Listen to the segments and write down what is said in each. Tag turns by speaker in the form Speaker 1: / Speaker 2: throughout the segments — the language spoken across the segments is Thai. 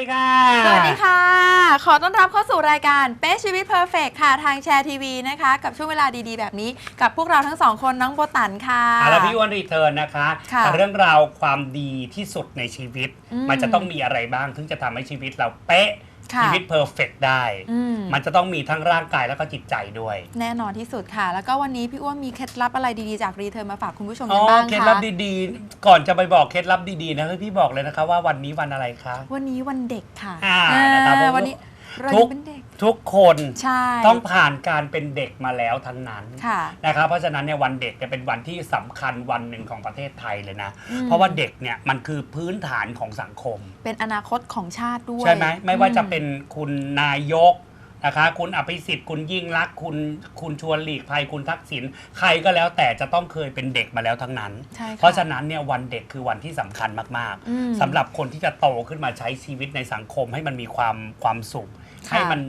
Speaker 1: ดีค่ะ สวัสดี
Speaker 2: ค่ะ ขอต้อนรับเข้าสู่รายการเป๊ะชีวิตเพอร์เฟกค่ะ ทางแชร์ทีวีนะคะ กับช่วงเวลาดีๆ แบบนี้ กับพวกเราทั้งสองคนน้องโบตันค่ะ
Speaker 1: แล้วพี่วันรีเทิร์นนะคะ
Speaker 2: คะ
Speaker 1: เรื่องราวความดีที่สุดในชีวิต มันจะต้องมีอะไรบ้างถึงจะทำให้ชีวิตเราเป๊ะ
Speaker 2: ค่ะ
Speaker 1: ชีวิตเพอร์เฟกได้
Speaker 2: อืม
Speaker 1: มันจะต้องมีทั้งร่างกายแล้วก็จิตใจด้วย
Speaker 2: แน่นอนที่สุดค่ะ แล้วก็วันนี้พี่อ้วนมีเคล็ดลับอะไรดีๆจากรีเทิร์นมาฝากคุณผู้ชม
Speaker 1: อ๋
Speaker 2: กั
Speaker 1: อน
Speaker 2: บ้าง
Speaker 1: เคล็ด
Speaker 2: คะ
Speaker 1: ลับดีๆ ก่อนจะไปบอกเคล็ดลับดีๆนะพี่บอกเลยนะคะว่าวันนี้วันอะไรคะ
Speaker 2: วันนี้วันเด็กค่ะ
Speaker 1: อ่านะครับผม
Speaker 2: วันนี้ เรา
Speaker 1: ทุก
Speaker 2: เป็นเด็ก
Speaker 1: ทุกคน
Speaker 2: ใช่
Speaker 1: ต้องผ่านการเป็นเด็กมาแล้วทั้งนั้น
Speaker 2: ค่ะ
Speaker 1: นะครับเพราะฉะนั้นเนี่ยวันเด็กจะเป็นวันที่สำคัญวันหนึ่งของประเทศไทยเลยนะ
Speaker 2: อืม
Speaker 1: เพราะว่าเด็กเนี่ยมันคือพื้นฐานของสังคม
Speaker 2: เป็นอนาคตของชาติด้วย
Speaker 1: ใช่ไหมไม่ว่าจะ
Speaker 2: อื
Speaker 1: เป็นคุณนายกนะคะ คุณอภิสิทธิ์คุณยิ่งรักษณ์คุณคุณชวนหลีกภัยคุณทักษิณใครก็แล้วแต่จะต้องเคยเป็นเด็กมาแล้วทั้งนั้น
Speaker 2: ใช่ค่
Speaker 1: เพราะฉะนั้นเนี่ยวันเด็กคือวันที่สำคัญมาก
Speaker 2: อืม
Speaker 1: ๆสำหรับคนที่จะโตขึ้นมาใช้ชีวิตในสังคมให้มันมีความความสุข
Speaker 2: ค่ะ
Speaker 1: ให้มัน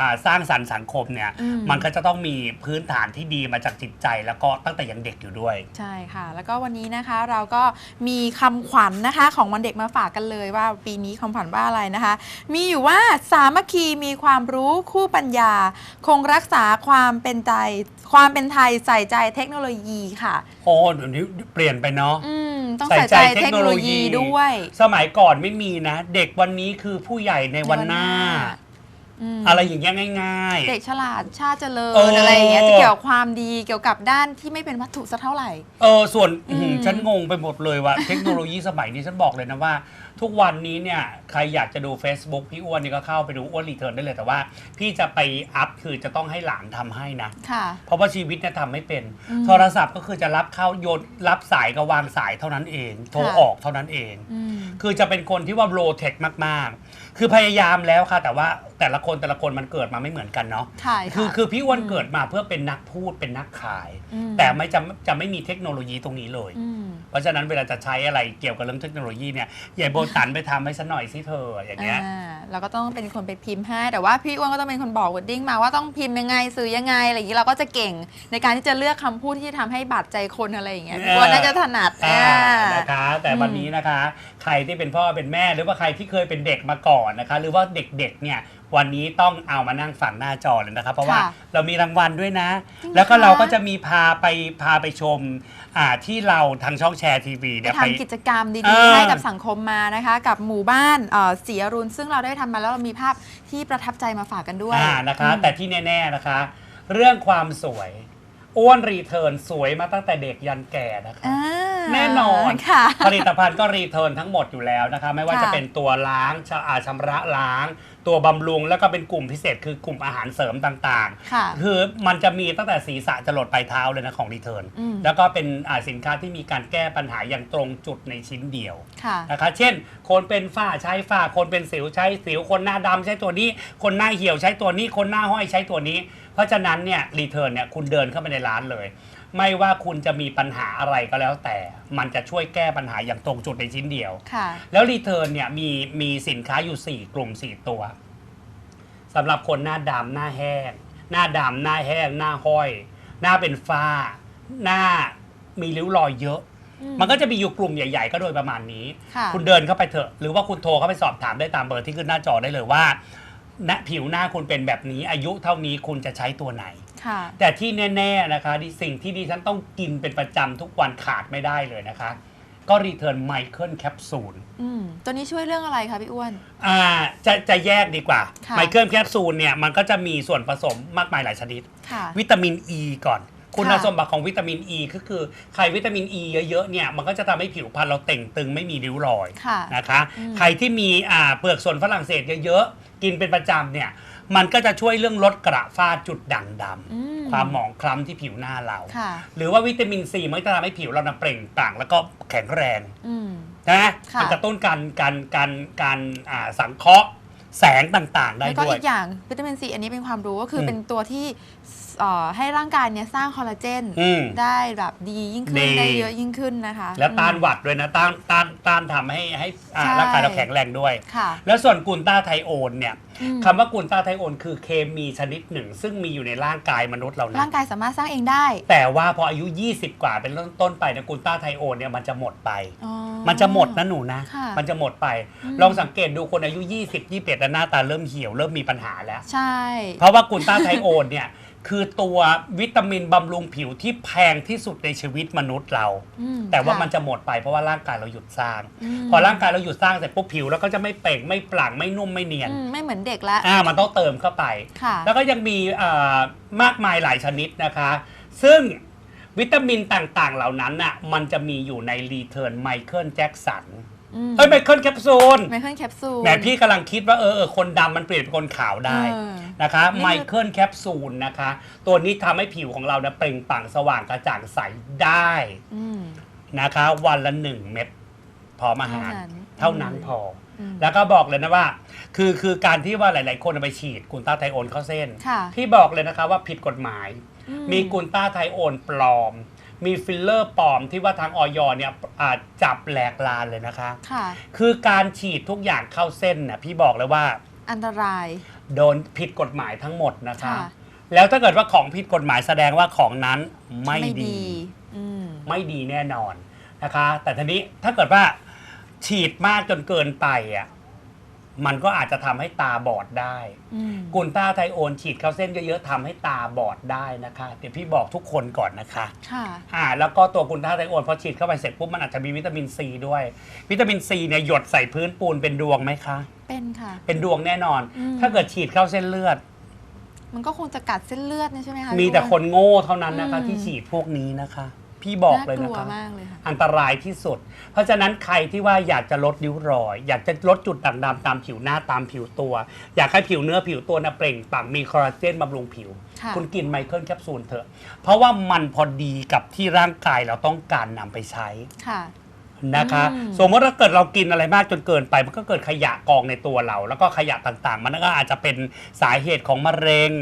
Speaker 1: อ่าสร้างสรรค์สังคมเนี่ย
Speaker 2: อืม
Speaker 1: มันก็จะต้องมีพื้นฐานที่ดีมาจากจิตใจ แล้วก็ตั้งแต่ยังเด็กอยู่ด้วย
Speaker 2: ใช่ค่ะ แล้วก็วันนี้นะคะเราก็มีคำขวัญนะคะของวันเด็กมาฝากกันเลยว่าปีนี้คำขวัญว่าอะไรนะคะ มีอยู่ว่าสามัคคีมีความรู้คู่ปัญญา คงรักษาความเป็นใจความเป็นไทยใส่ใจเทคโนโลยีค่ะ
Speaker 1: โอ้เดี๋ยวนี้เปลี่ยนไปเนาะ
Speaker 2: อืมต้อง
Speaker 1: ใส่
Speaker 2: ใส่
Speaker 1: ใจ
Speaker 2: ใจ
Speaker 1: เท
Speaker 2: เท
Speaker 1: ค
Speaker 2: ค
Speaker 1: โน
Speaker 2: โน
Speaker 1: โล
Speaker 2: โล
Speaker 1: ยี
Speaker 2: ยีด้วย
Speaker 1: สมัยก่อนไม่มีนะ เด็กวันนี้คือผู้ใหญ่ในวันหน้า
Speaker 2: อืม
Speaker 1: อะไรอย่างเงี้ยง่าย
Speaker 2: เด็กฉลาดชาติเจริญ
Speaker 1: เอออ
Speaker 2: อะไรอย่างเงี้ยจะเกี่ยวกับความดีเกี่ยวกับด้านที่ไม่เป็นวัตถุสักเท่าไหร่
Speaker 1: ๆ เออส่วน
Speaker 2: อืม
Speaker 1: หืมฉันงงไปหมดเลยว่า เทคโนโลยีสมัยนี้ฉันบอกเลยนะว่า ทุกวันนี้เนี่ยใครอยากจะดู Facebook พี่อ้วนนี่ก็เข้าไปดูอ้วนรีเทิร์นได้เลยแต่ว่า พี่จะไปอัพคือจะต้องให้หลานทำให้นะ
Speaker 2: ค่ะ
Speaker 1: เพราะว่าชีวิตเนี่ยทำไม่เป็น
Speaker 2: อืม
Speaker 1: โทรศัพท์ก็คือจะรับเข้าโยนรับสายกับวางสายเท่านั้นเอง โทร
Speaker 2: ค่ะ
Speaker 1: ออกเท่านั้นเอง
Speaker 2: อืม
Speaker 1: คือจะเป็นคนที่ว่าโลเทคมาก ๆ คือพยายามแล้วค่ะ แต่ว่าแต่ละคนแต่ละคนมันเกิดมาไม่เหมือนกันเนาะ
Speaker 2: ใช่ะ
Speaker 1: คือคือพี่อ้วน
Speaker 2: อืม
Speaker 1: เกิดมาเพื่อเป็นนักพูดเป็นนักขาย
Speaker 2: อืม
Speaker 1: แต่ไม่จะจะไม่มีเทคโนโลยีตรงนี้เลย
Speaker 2: อืม
Speaker 1: เพราะฉะนั้นเวลาจะใช้อะไรเกี่ยวกับเรื่องเทคโนโลยีเนี่ยอย่าโบตันไปทำให้ฉันหน่อยสิเธออย่างเงี้ย
Speaker 2: อ่าเราก็ต้องเป็นคนไปพิมพ์ให้ แต่ว่าพี่อ้วนก็ต้องเป็นคนบอกวอร์ดดิ้งมาว่าต้องพิมพ์ยังไงสื่อยังไงอะไรอย่างนี้เราก็จะเก่งในการที่จะเลือกคำพูดที่ทำให้บาดใจคนอะไรอย่างเงี้ย
Speaker 1: เออ
Speaker 2: พี่อ้วนน่าจะถนัด
Speaker 1: อ่า
Speaker 2: อ่า
Speaker 1: นะคะ แต่
Speaker 2: อืม
Speaker 1: วันนี้นะคะ ใครที่เป็นพ่อเป็นแม่หรือว่าใครที่เคยเป็นเด็กมาก่อนนะคะ หรือว่าเด็กๆเนี่ยวันนี้ต้องเอามานั่งฝังหน้าจอเลยนะครับ เพราะว่า
Speaker 2: ค่ะ
Speaker 1: เรามีรางวัลด้วยนะ
Speaker 2: จริง
Speaker 1: แล้วก็
Speaker 2: คะ
Speaker 1: เราก็จะมีพาไปพาไปชมอ่าที่เราทางช่องแชร์ทีวี
Speaker 2: ไป
Speaker 1: เนี่ย
Speaker 2: ทำกิจกรรม
Speaker 1: เอ
Speaker 2: ดี
Speaker 1: อ
Speaker 2: ๆให้กับสังคมมานะคะ กับหมู่บ้านเอ่อศรีอรุณซึ่งเราได้ทำมาแล้วเรามีภาพที่ประทับใจมาฝากกันด้วย
Speaker 1: อ่านะคะ
Speaker 2: อืม
Speaker 1: แต่ที่แน่ ๆนะคะ เรื่องความสวยอ้วนรีเทิร์นสวยมาตั้งแต่เด็กยันแก่นะคะ
Speaker 2: อ่า
Speaker 1: แน่นอน
Speaker 2: ค่ะ
Speaker 1: ผลิตภัณฑ์ก็รีเทิร์นทั้งหมดอยู่แล้วนะคะ ไม่ว่า
Speaker 2: ค่ะ
Speaker 1: จะเป็นตัวล้างชะอาชำระล้าง ตัวบำรุงแล้วก็เป็นกลุ่มพิเศษคือกลุ่มอาหารเสริมต่าง
Speaker 2: ค่ะ
Speaker 1: ๆคือมันจะมีตั้งแต่ศีรษะจรดปลายเท้าเลยนะของรีเทิร์น
Speaker 2: อืม
Speaker 1: แล้วก็เป็นอ่าสินค้าที่มีการแก้ปัญหาอย่างตรงจุดในชิ้นเดียว
Speaker 2: ค่ะ
Speaker 1: นะคะ เช่น คนเป็นฝ้าใช้ฝ้าคนเป็นสิวใช้สิวคนหน้าดำใช้ตัวนี้ คนหน้าเหี่ยวใช้ตัวนี้ คนหน้าห้อยใช้ตัวนี้ เพราะฉะนั้นเนี่ยรีเทิร์นเนี่ยคุณเดินเข้าไปในร้านเลย ไม่ว่าคุณจะมีปัญหาอะไรก็แล้วแต่ มันจะช่วยแก้ปัญหาอย่างตรงจุดในชิ้นเดียว
Speaker 2: ค่ะ
Speaker 1: แล้วรีเทิร์นเนี่ยมีมีสินค้าอยู่ 4 กลุ่ม 4 ตัวสำหรับคนหน้าดำหน้าแห้ง หน้าดำหน้าแห้ง หน้าห้อย หน้าเป็นฝ้า หน้ามีริ้วรอยเยอะ
Speaker 2: อืม
Speaker 1: มันก็จะมีอยู่กลุ่มใหญ่ ๆ ก็โดยประมาณนี้
Speaker 2: ค่ะ
Speaker 1: คุณเดินเข้าไปเถอะ หรือว่าคุณโทรเข้าไปสอบถามได้ตามเบอร์ที่ขึ้นหน้าจอได้เลยว่า ณผิวหน้าคุณเป็นแบบนี้ อายุเท่านี้คุณจะใช้ตัวไหน
Speaker 2: ค่ะ
Speaker 1: แต่ที่แน่ๆนะคะที่สิ่งที่ดิฉันต้องกินเป็นประจำทุกวันขาดไม่ได้เลยนะคะ ก็รีเทิร์นไมเคิลแคปซูล
Speaker 2: อืมตัวนี้ช่วยเรื่องอะไรคะพี่อ้วน
Speaker 1: อ่าจะจะแยกดีกว่า
Speaker 2: ค่ะ
Speaker 1: ไมเคิลแคปซูลเนี่ยมันก็จะมีส่วนผสมมากมายหลายชนิด
Speaker 2: ค่ะ
Speaker 1: วิตามินอ e ีก่อน คุณ
Speaker 2: ค่ะ
Speaker 1: สมบัติของวิตามินอ e ีก็คือใครวิตามินอ e ีเยอะๆเนี่ยมันก็จะทำให้ผิวพรรณเราเต่งตึงไม่มีริ้วรอย
Speaker 2: ค่ะ
Speaker 1: นะคะ
Speaker 2: อืม
Speaker 1: ใครที่มีอ่าเปลือกส่วนฝรั่งเศสเยอะๆ กินเป็นประจำเนี่ย มันก็จะช่วยเรื่องลดกระฝ้าจุดด่างด
Speaker 2: อืมำ
Speaker 1: ความหมองคล้ำที่ผิวหน้าเรา
Speaker 2: ค่ะ
Speaker 1: หรือว่าวิตามินซีมันก็จะทำให้ผิวเรานะเปล่งปลั่งแล้วก็แข็งแรง
Speaker 2: อืม
Speaker 1: นะ
Speaker 2: ค่ะ
Speaker 1: มันกระตุ้นการการการการอ่าสังเคราะห์แสงต่างๆ ได้
Speaker 2: แล้วก็
Speaker 1: ด้วย
Speaker 2: อีกอย่างวิตามินซีอันนี้เป็นความรู้ก็คืออ
Speaker 1: ม
Speaker 2: เป็นตัวที่สเอ่อ ให้ร่างกายเนี่ยสร้างคอลลาเจน
Speaker 1: อืม
Speaker 2: ได้แบบดียิ่งขึ้น
Speaker 1: ดี
Speaker 2: ได้เยอะยิ่งขึ้นนะคะ
Speaker 1: แล้วต้าน
Speaker 2: อืม
Speaker 1: หวัดด้วยนะต้านต้านต้านทำให้ให้อ่า
Speaker 2: ใช่
Speaker 1: ร่างกายเราแข็งแรงด้วย
Speaker 2: ค่ะ
Speaker 1: แล้วส่วนกลูต้าไทโอนเนี่ย
Speaker 2: อืม
Speaker 1: คำว่ากลูต้าไทโอนคือเคมีชนิดหนึ่ง ซึ่งมีอยู่ในร่างกายมนุษย์เรานะ
Speaker 2: ร่างกายสามารถสร้างเองได้
Speaker 1: แต่ว่าพออายุ 20 กว่าเป็นเริ่มต้นไปนะกลูต้าไทโอนเนี่ยมันจะหมดไป
Speaker 2: อ๋อ
Speaker 1: มันจะหมดนะหนูนะ
Speaker 2: ค่ะ
Speaker 1: มันจะหมดไป
Speaker 2: อืม
Speaker 1: ลองสังเกตดูคนอายุ 20 21แล้วหน้าตาเริ่มเหี่ยวเริ่มมีปัญหาแล้ว
Speaker 2: ใช่
Speaker 1: เพราะว่ากลูต้าไทโอนเนี่ย คือตัววิตามินบำรุงผิวที่แพงที่สุดในชีวิตมนุษย์เรา
Speaker 2: อืม
Speaker 1: แต่ว่า
Speaker 2: ค่
Speaker 1: มันจะหมดไปเพราะว่าร่างกายเราหยุดสร้าง
Speaker 2: ม
Speaker 1: พอร่างกายเราหยุดสร้างเสร็จปุ๊บผิวแล้วก็จะไม่เปล่งไม่ปลั่งไม่นุ่มไม่เนียน
Speaker 2: อืมไม่เหมือนเด็กแล้ว
Speaker 1: อ่ามันต้องเติมเข้าไป
Speaker 2: ค่ะ
Speaker 1: แล้วก็ยังมีเอ่อมากมายหลายชนิดนะคะ ซึ่งวิตามินต่างๆเหล่านั้นน่ะมันจะมีอยู่ในรีเทิร์นไมเคิลแจ็กสัน
Speaker 2: อืม
Speaker 1: เอ้ยไมเคิลแคปซูล
Speaker 2: ไมเคิลแคปซูล
Speaker 1: แหมพี่กำลังคิดว่าเออเออคนดำมันเปลี่ยนเป็นคนขาวได้
Speaker 2: เออ
Speaker 1: นะคะ
Speaker 2: นี่คือ
Speaker 1: ไมเคิลแคปซูลนะคะ ตัวนี้ทำให้ผิวของเราเนี่ยเปล่งปลั่งสว่างกระจ่างใสได้
Speaker 2: อืม
Speaker 1: นะคะ วันละหนึ่งเม็ดพร้อมอาหาร
Speaker 2: เท่านั้น
Speaker 1: เท่านั้นพอ
Speaker 2: อืม
Speaker 1: แล้วก็บอกเลยนะว่า คือคือการที่ว่าหลาย ๆ คนเอาไปฉีดกุนต้าไทโอนเข้าเส้น
Speaker 2: ค่ะ
Speaker 1: พี่บอกเลยนะคะว่าผิดกฎหมาย
Speaker 2: อื
Speaker 1: มีกุนต้าไทโอนปลอม มีฟิลเลอร์ปลอมที่ว่าทางออยเนี่ยอาจจับแหลกลานเลยนะคะ
Speaker 2: ค่ะ
Speaker 1: คือการฉีดทุกอย่างเข้าเส้นน่ะพี่บอกเลยว่า
Speaker 2: อันตราย
Speaker 1: โดนผิดกฎหมายทั้งหมดนะคะ
Speaker 2: ค่ะ
Speaker 1: แล้วถ้าเกิดว่าของผิดกฎหมายแสดงว่าของนั้นไม่ดี
Speaker 2: อืม
Speaker 1: ไม่ดีแน่นอนนะคะ แต่ทีนี้ถ้าเกิดว่าฉีดมากจนเกินไปอะ มันก็อาจจะทำให้ตาบอดได้
Speaker 2: อืม
Speaker 1: กุนต้าไทโอนฉีดเข้าเส้นเยอะๆทำให้ตาบอดได้นะคะเดี๋ยวพี่บอกทุกคนก่อนนะคะ
Speaker 2: ค่ะ
Speaker 1: อ่าแล้วก็ตัวกุนต้าไทโอนพอฉีดเข้าไปเสร็จปุ๊บมันอาจจะมีวิตามินซีด้วย วิตามินซีเนี่ยหยดใส่พื้นปูนเป็นดวงไหมคะ
Speaker 2: เป็นค่ะ
Speaker 1: เป็นดวงแน่นอน
Speaker 2: อืม
Speaker 1: ถ้าเกิดฉีดเข้าเส้นเลือด
Speaker 2: มันก็คงจะกัดเส้นเลือดนี่ใช่ไหมคะ
Speaker 1: มี
Speaker 2: พี่
Speaker 1: แต่
Speaker 2: อ้ว
Speaker 1: คนโง่เท่านั้นนะคะ
Speaker 2: อืม
Speaker 1: ที่ฉีดพวกนี้นะคะ พี่บอกเลย
Speaker 2: น่าก
Speaker 1: นะ
Speaker 2: ลัว
Speaker 1: คะ
Speaker 2: มากเลยค่ะ
Speaker 1: อันตรายที่สุด เพราะฉะนั้นใครที่ว่าอยากจะลดริ้วรอย อยากจะลดจุดด่างดำตามผิวหน้าตามผิวตัว อยากให้ผิวเนื้อผิวตัวน่ะเปล่งปลั่งมีคอลลาเจนบำรุงผิว
Speaker 2: ค่ะ
Speaker 1: คุณกินไมเคิลแคปซูลเถอะ เพราะว่ามันพอดีกับที่ร่างกายเราต้องการนำไปใช้
Speaker 2: ค่ะ
Speaker 1: นะคะ
Speaker 2: อืม
Speaker 1: สมมติถ้าเกิดเรากินอะไรมากจนเกินไป มันก็เกิดขยะกองในตัวเรา แล้วก็ขยะต่างๆ มันก็อาจจะเป็นสาเหตุของมะเร็ง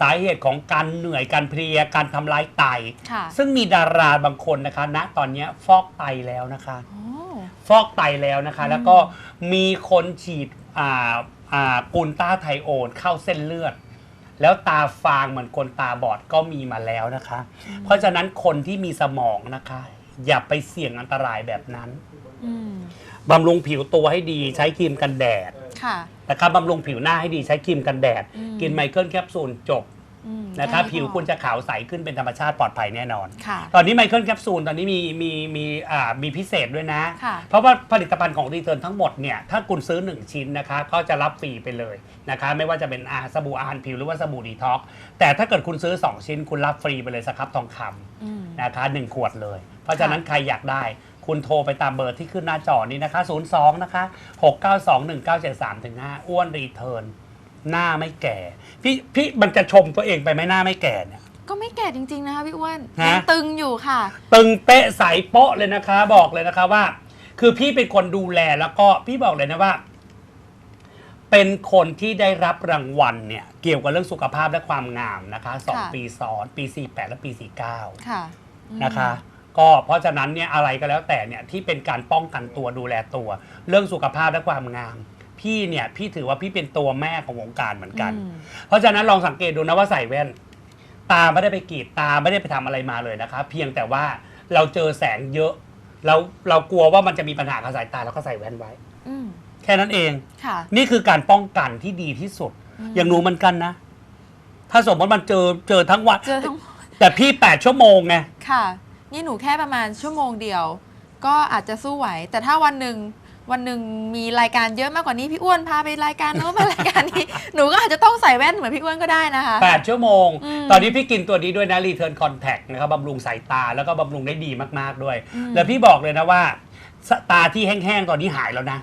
Speaker 1: สาเหตุของการเหนื่อยการเพลียการทำลายไต
Speaker 2: ค่ะ
Speaker 1: ซึ่งมีดาราบางคนนะคะณตอนเนี้ยฟอกไตแล้วนะคะ
Speaker 2: โอ้
Speaker 1: ฟอกไตแล้วนะคะแล้วก็มีคนฉีดอ่าอ่ากุนต้าไทโอนเข้าเส้นเลือด แล้วตาฟางเหมือนคนตาบอดก็มีมาแล้วนะคะ เพราะฉะนั้นคนที่มีสมองนะคะ อย่าไปเสี่ยงอันตรายแบบนั้น
Speaker 2: อืม
Speaker 1: บำรุงผิวตัวให้ดีใช้ครีมกันแดด
Speaker 2: ค่ะ
Speaker 1: นะครับบำรุงผิวหน้าให้ดีใช้ครีมกันแดด
Speaker 2: อืม
Speaker 1: กินไมเคิลแคปซูลจบ
Speaker 2: อืม
Speaker 1: นะคะ
Speaker 2: แนี้
Speaker 1: ผิว
Speaker 2: พอ
Speaker 1: คุณจะขาวใสขึ้นเป็นธรรมชาติปลอดภัยแน่นอน
Speaker 2: ค่ะ
Speaker 1: ตอนนี้ไมเคิลแคปซูลตอนนี้มีมีมีอ่ามีพิเศษด้วยนะ
Speaker 2: ค่ะ
Speaker 1: เพราะว่าผลิตภัณฑ์ของรีเทิร์นทั้งหมดเนี่ยถ้าคุณซื้อ 1 ชิ้นนะคะ ก็จะรับฟรีไปเลยนะคะ ไม่ว่าจะเป็นอาสบู่อาหารผิวหรือว่าสบู่ดีท็อกซ์แต่ถ้าเกิดคุณซื้อ 2 ชิ้นคุณรับฟรีไปเลยสครับทองค
Speaker 2: อืมำ
Speaker 1: นะคะ1ขวดเลย เพราะฉะนั้นใครอยากได้ คุณโทรไปตามเบอร์ที่ขึ้นหน้าจอนี้นะคะ 02 นะคะ 6921973ถึง5อ้วนรีเทิร์นหน้าไม่แก่ พี่พี่มันจะชมตัวเองไปไหมหน้าไม่แก่เนี่ย
Speaker 2: ก็ไม่แก่จริง ๆ นะคะพี่อ้วน
Speaker 1: ฮะ
Speaker 2: ยังตึงอยู่ค่ะ
Speaker 1: ตึงเป๊ะใสโป๊ะเลยนะคะ บอกเลยนะคะว่า คือพี่เป็นคนดูแลแล้วก็พี่บอกเลยนะว่า เป็นคนที่ได้รับรางวัลเนี่ย เกี่ยวกับเรื่องสุขภาพและความงามนะคะสอง
Speaker 2: ค่ะ
Speaker 1: ปีซ้อนปี 48 และปี 49
Speaker 2: ค่ะอืม
Speaker 1: นะคะ ก็เพราะฉะนั้นเนี่ยอะไรก็แล้วแต่เนี่ยที่เป็นการป้องกันตัวดูแลตัว เรื่องสุขภาพและความงาม พี่เนี่ยพี่ถือว่าพี่เป็นตัวแม่ของวงการเหมือนกัน
Speaker 2: อืม
Speaker 1: เพราะฉะนั้นลองสังเกตดูนะว่าใส่แว่น ตาไม่ได้ไปกรีดตาไม่ได้ไปทำอะไรมาเลยนะคะ เพียงแต่ว่าเราเจอแสงเยอะเราเรากลัวว่ามันจะมีปัญหากับสายตาเราก็ใส่แว่นไว้
Speaker 2: อืม
Speaker 1: แค่นั้นเอง
Speaker 2: ค่ะ
Speaker 1: นี่คือการป้องกันที่ดีที่สุด
Speaker 2: อืม
Speaker 1: อย่างหนูเหมือนกันนะ ถ้าสมมติมันเจอเจอทั้งวัน
Speaker 2: เจอทั้ง
Speaker 1: แต่พี่แปดชั่วโมงไง
Speaker 2: ค่ะ นี่หนูแค่ประมาณชั่วโมงเดียว ก็อาจจะสู้ไหว แต่ถ้าวันหนึ่งวันหนึ่งมีรายการเยอะมากกว่านี้พี่อ้วนพาไปรายการโน้นมารายการนี้ หนูก็อาจจะต้องใส่แว่นเหมือนพี่อ้วนก็ได้นะคะ
Speaker 1: 8 ชั่วโมง
Speaker 2: อืม
Speaker 1: ตอนนี้พี่กินตัวนี้ด้วยนะ Return Contact นะครับบำรุงสายตาแล้วก็บำรุงได้ดีมากๆด้วย
Speaker 2: อืม
Speaker 1: แล้วพี่บอกเลยนะว่าสตาที่แห้งๆ ตอนนี้หายแล้วนะ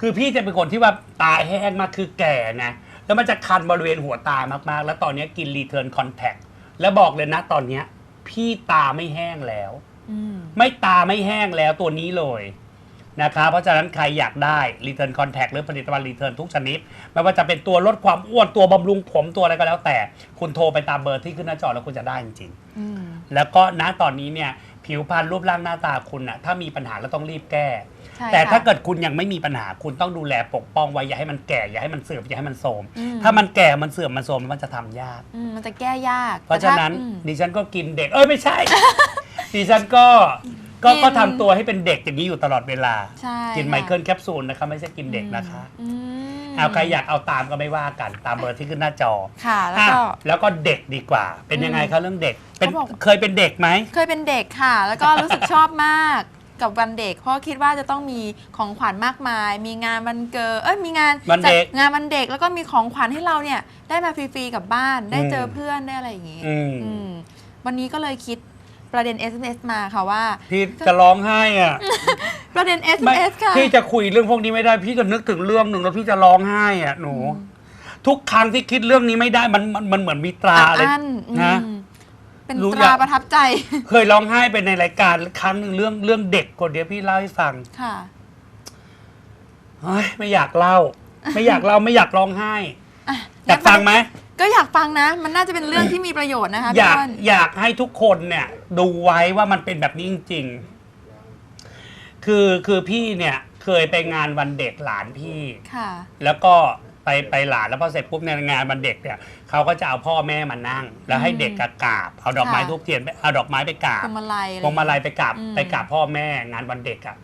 Speaker 1: คือพี่จะเป็นคนที่ว่าตาแห้งมากคือแก่นะ แล้วมันจะคันบริเวณหัวตามากๆ แล้วตอนนี้กิน Return Contact แล้วบอกเลยนะตอนเนี้ย พี่ตาไม่แห้งแล้ว
Speaker 2: อืม
Speaker 1: ไม่ตาไม่แห้งแล้วตัวนี้เลยนะคะเพราะฉะนั้นใครอยากได้ Return Contact หรือผลิตภัณฑ์ Return ทุกชนิด ไม่ว่าจะเป็นตัวลดความอ้วนตัวบำรุงผมตัวอะไรก็แล้วแต่ คุณโทรไปตามเบอร์ที่ขึ้นหน้าจอแล้วคุณจะได้จริง
Speaker 2: อืม
Speaker 1: ๆแล้วก็ณตอนนี้เนี่ยผิวพรรณรูปร่างหน้าตาคุณน่ะถ้ามีปัญหาแล้วต้องรีบแก้
Speaker 2: ใช่
Speaker 1: แต่
Speaker 2: ค่ะ
Speaker 1: ถ้าเกิดคุณยังไม่มีปัญหาคุณต้องดูแลปกป้องไว้อย่าให้มันแก่อย่าให้มันเสื่อมอย่าให้มันโทรม
Speaker 2: อืม
Speaker 1: ถ้ามันแก่มันเสื่อมมันโทรมมันจะทำยาก
Speaker 2: อืมมันจะแก้ยาก
Speaker 1: เพราะฉะนั้น
Speaker 2: แต่ถ้อืม
Speaker 1: ดิฉันก็กินเด็กเอ้ยไม่ใช่ ดิฉันก็ก็
Speaker 2: กิน
Speaker 1: ก็ทำตัวให้เป็นเด็กอย่างนี้อยู่ตลอดเวลา
Speaker 2: ใช่
Speaker 1: กิน
Speaker 2: ค่ะ
Speaker 1: ไมเคิลแคปซูลนะคะไม่ใช่กินเด็กนะคะ
Speaker 2: อืม
Speaker 1: เอาใครอยากเอาตามก็ไม่ว่ากันตามเบอร์ที่ขึ้นหน้าจอ
Speaker 2: ค่ะแล้วก็
Speaker 1: อะแล้วก็เด็กดีกว่า เป็นยังไง
Speaker 2: อืม
Speaker 1: คะเรื่องเด็กเป็น
Speaker 2: เขาบอก
Speaker 1: เคยเป็นเด็กไหม
Speaker 2: เคยเป็นเด็กค่ะ แล้วก็รู้สึกชอบมาก กับวันเด็ก เพราะคิดว่าจะต้องมีของขวัญมากมาย มีงานวันเกิดเอ้ยมีงาน
Speaker 1: วันเด็ก
Speaker 2: จัดงานวันเด็กแล้วก็มีของขวัญให้เราเนี่ยได้มาฟรีๆกลับบ้านได้เจออ
Speaker 1: ม
Speaker 2: เพื่อนได้อะไรอย่างงี้
Speaker 1: อืม
Speaker 2: อืมวันนี้ก็เลยคิดประเด็น SMS มาค่ะว่า
Speaker 1: พี่จะร้องไห้อะ
Speaker 2: ประเด็น
Speaker 1: ไม่
Speaker 2: SMS ค่ะ
Speaker 1: พี่จะคุยเรื่องพวกนี้ไม่ได้ พี่จะนึกถึงเรื่องหนึ่งแล้วพี่จะร้องไห้อะหนู ทุกครั้งที่คิดเรื่องนี้ไม่ได้มันมันมันเหมือนมีตราอะไร
Speaker 2: อันอืม
Speaker 1: นะ
Speaker 2: เป็น
Speaker 1: รู้
Speaker 2: ต
Speaker 1: อยาก
Speaker 2: ราประทับใจ
Speaker 1: เคยร้องไห้ไปในรายการครั้งหนึ่งเรื่องเรื่องเด็กคนเดียวพี่เล่าให้ฟัง
Speaker 2: ค่ะ
Speaker 1: เฮ้ยไม่อยากเล่า ไม่อยากเล่าไม่อยากร้องไห้
Speaker 2: อะ
Speaker 1: อยากฟังไหม
Speaker 2: ก็อยากฟังนะ มันน่าจะเป็นเรื่องที่มีประโยชน์นะคะ
Speaker 1: อ
Speaker 2: พี่
Speaker 1: ยาก
Speaker 2: อ้วน
Speaker 1: อยากให้ทุกคนเนี่ย ดูไว้ว่ามันเป็นแบบนี้จริง ๆ คือคือพี่เนี่ยเคยไปงานวันเด็กหลานพี่
Speaker 2: ค่ะ
Speaker 1: แล้วก็ ไปไปหลานแล้วพอเสร็จปุ๊บในยงานวันเด็กเนี่ยเขาก็จะเอาพ่อแม่มานั่ง แล้วให้
Speaker 2: อืม
Speaker 1: เด็กกกราบเอาดอกไม้
Speaker 2: ค่ะ
Speaker 1: ทูบเทียนไปเอาดอกไม้ไปกราบ
Speaker 2: พวงมาลัยอะไร
Speaker 1: พวงมาลัยไปกราบ
Speaker 2: อืม
Speaker 1: ไปกราบพ่อแม่งานวันเด็กอะ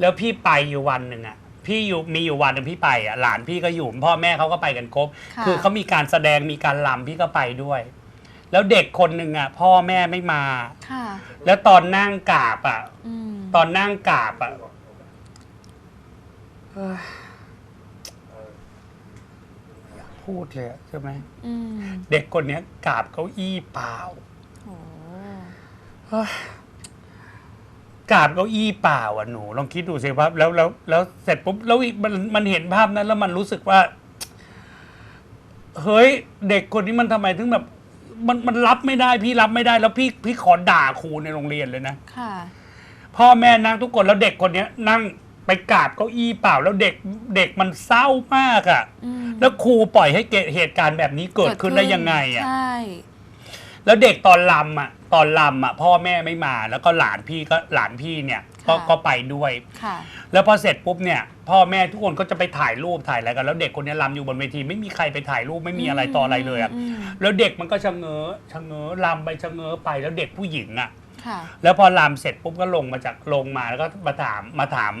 Speaker 1: แล้วพี่ไปอยู่วันหนึ่งอะพี่อยู่มีอยู่วันหนึ่งพี่ไปอะหลานพี่ก็อยู่พ่อแม่เขาก็ไปกันครบ
Speaker 2: ค่ะ
Speaker 1: คือเขามีการแสดงมีการลำพี่ก็ไปด้วย แล้วเด็กคนหนึ่งอะพ่อแม่ไม่มา
Speaker 2: ค่ะ
Speaker 1: แล้วตอนนั่งกราบอะ
Speaker 2: อืม
Speaker 1: ตอนนั่งกราบอะเฮ้ยอยาก พูดเลยอะใช่ไหม
Speaker 2: อืม
Speaker 1: เด็กคนเนี้ยกราบเก้าอี้เปล่า
Speaker 2: โอ้
Speaker 1: เฮ้ยกราบเก้าอี้เปล่าอะหนู ลองคิดดูสิว่าแล้วแล้วแล้วเสร็จปุ๊บแล้วอีกมันมันเห็นภาพนั้นแล้วมันรู้สึกว่า เฮ้ย เด็กคนนี้มันทำไมถึงแบบ มันมันรับไม่ได้ พี่รับไม่ได้แล้วพี่พี่ขอด่าครูในโรงเรียนเลยนะ
Speaker 2: ค่ะ
Speaker 1: พ่อแม่นั่งทุกคนแล้วเด็กคนเนี้ยนั่ง ไปกราบเก้าอี้เปล่าแล้วเด็กเด็กมันเศร้ามากอะ
Speaker 2: อืม
Speaker 1: แล้วครูปล่อยให้เกิดเหตุการณ์แบบนี้เกิดขึ้นได้ยังไงอะ
Speaker 2: ใช่
Speaker 1: แล้วเด็กตอนลำอะ ตอนลำอะ พ่อแม่ไม่มา แล้วก็หลานพี่ก็หลานพี่เนี่ยก็ก็ไปด้วย
Speaker 2: ค่ะ
Speaker 1: แล้วพอเสร็จปุ๊บเนี่ย พ่อแม่ทุกคนก็จะไปถ่ายรูปถ่ายอะไรกัน แล้วเด็กคนเนี้ยลำอยู่บนเวที ไม่มีใครไปถ่ายรูปไม่มีอะไรต่ออะไรเลยอะ
Speaker 2: ม
Speaker 1: แล้วเด็กมันก็ชะเง้อชะเง้อลำไปชะเง้อไปแล้วเด็กผู้หญิงอะ
Speaker 2: ค่ะ
Speaker 1: แล้วพอลำเสร็จปุ๊บก็ลงมาจากลงมาแล้วก็มาถามมาถาม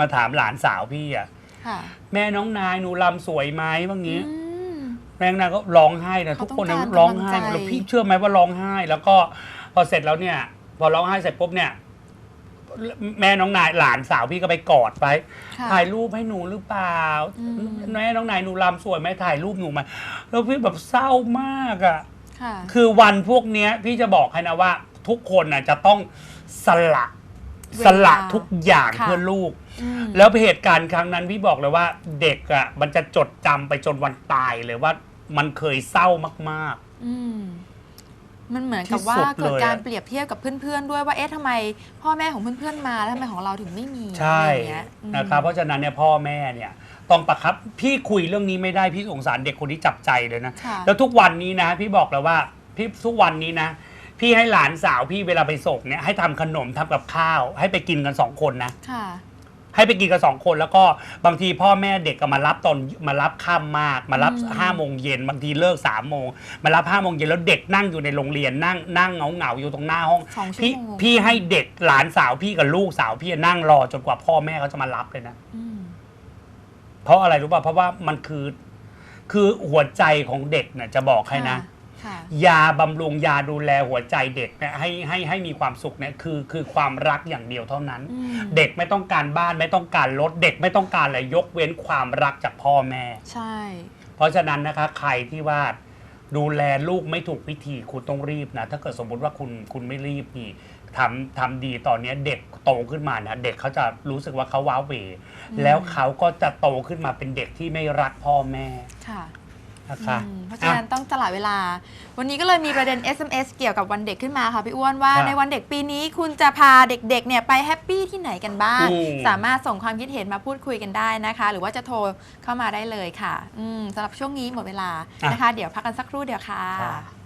Speaker 1: มาถามหลานสาวพี่อะ
Speaker 2: ค่ะ
Speaker 1: แม่น้องนายหนูลำสวยไหมว่างี้
Speaker 2: อืม
Speaker 1: แม่งนางก็ร้องไห้นะ
Speaker 2: เขา
Speaker 1: ทุกคน
Speaker 2: ต้องการ
Speaker 1: ร้องไห้
Speaker 2: กำลังใจ
Speaker 1: แล้วพี่เชื่อไหมว่าร้องไห้ แล้วก็พอเสร็จแล้วเนี่ย พอร้องไห้เสร็จปุ๊บเนี่ย แม่น้องนายหลานสาวพี่ก็ไปกอดไว้
Speaker 2: ค่ะ
Speaker 1: ถ่ายรูปให้หนูหรือเปล่า
Speaker 2: อืม
Speaker 1: แม่น้องนายหนูรำสวยไหมถ่ายรูปหนูไหมาแล้วพี่แบบเศร้ามากอะ่ะ
Speaker 2: ค่ะ
Speaker 1: คือวันพวกเนี้ยพี่จะบอกให้นะว่า ทุกคนน่ะจะต้องสละ
Speaker 2: เวลา
Speaker 1: สละทุกอย่าง
Speaker 2: ค่ะ
Speaker 1: เพื่อลูก
Speaker 2: อืม
Speaker 1: แล้วเหตุการณ์ครั้งนั้นพี่บอกเลยว่าเด็กอะ่ะมันจะจดจำไปจนวันตายเลยว่ามันเคยเศร้ามาก
Speaker 2: อืมมันเหมือนกับว่า
Speaker 1: ที่สุด
Speaker 2: เกิด
Speaker 1: เลย
Speaker 2: การ
Speaker 1: อะ
Speaker 2: เปรียบเทียบกับเพื่อนๆด้วยว่าเอ๊ะทำไม พ่อแม่ของเพื่อนๆมาแล้วทำไมของเราถึงไม่มี
Speaker 1: ๆใช่
Speaker 2: อะไรอย่างเงี้ยอืม
Speaker 1: นะครับเพราะฉะนั้นเนี่ยพ่อแม่เนี่ยต้องประครับพี่คุยเรื่องนี้ไม่ได้พี่สงสารเด็กคนที่จับใจเลยนะ
Speaker 2: ค่ะ
Speaker 1: แล้วทุกวันนี้นะพี่บอกเลยว่าพี่ทุกวันนี้นะ พี่ให้หลานสาวพี่เวลาไปส่งเนี่ยให้ทำขนมทำกับข้าว ให้ไปกินกันสองคนนะ
Speaker 2: ค่ะ
Speaker 1: ให้ไปกินกันสองคนแล้วก็บางทีพ่อแม่เด็กก็มารับตอนมารับค่ำมาก มารับ
Speaker 2: อืม
Speaker 1: ห้าโมงเย็นบางทีเลิกสามโมงมารับห้าโมงเย็นแล้วเด็กนั่งอยู่ในโรงเรียนนั่งนั่งเหงาเหงาๆอยู่ตรงหน้าห้อง
Speaker 2: สองชั่ว
Speaker 1: พี่
Speaker 2: โมง
Speaker 1: พี่ให้เด็กหลานสาวพี่กับลูกสาวพี่นั่งรอจนกว่าพ่อแม่เขาจะมารับเลยนะ
Speaker 2: อืม
Speaker 1: เพราะอะไรรู้ป่ะเพราะว่ามันคือ คือหัวใจของเด็กเนี่ยจะบอกให้นะ
Speaker 2: ค่ะ
Speaker 1: ยาบำรุงยาดูแลหัวใจเด็กเนี่ยให้ให้ให้มีความสุขเนี่ยคือคือความรักอย่างเดียวเท่านั้น
Speaker 2: อืม
Speaker 1: เด็กไม่ต้องการบ้านไม่ต้องการรถเด็กไม่ต้องการอะไรยกเว้นความรักจากพ่อแม่
Speaker 2: ใช่
Speaker 1: เพราะฉะนั้นนะคะใครที่ว่าดูแลลูกไม่ถูกวิธีคุณต้องรีบนะ ถ้าเกิดสมมุติว่าคุณคุณไม่รีบนี่ทำทำดีตอนเนี้ยเด็กโตขึ้นมานะเด็กเขาจะรู้สึกว่าเขาว้าเหวแล้วเขาก็จะโตขึ้นมาเป็นเด็กที่ไม่รักพ่อแม่
Speaker 2: ค่ะ
Speaker 1: นะคะ
Speaker 2: อืมเพราะฉะนั้นต้องสละเวลา วันนี้ก็เลยมีประเด็น SMS เกี่ยวกับวันเด็กขึ้นมาค่ะพี่อ้วนว่า
Speaker 1: ครับ
Speaker 2: ในวันเด็กปีนี้คุณจะพาเด็กๆเนี่ยไปแฮปปี้ที่ไหนกันบ้าง
Speaker 1: อืม
Speaker 2: สามารถส่งความคิดเห็นมาพูดคุยกันได้นะคะ หรือว่าจะโทรเข้ามาได้เลยค่ะอืมสำหรับช่วงนี้หมดเวลานะคะ เดี๋ยวพักกันสักครู่เดียวค่ะ
Speaker 1: ครับ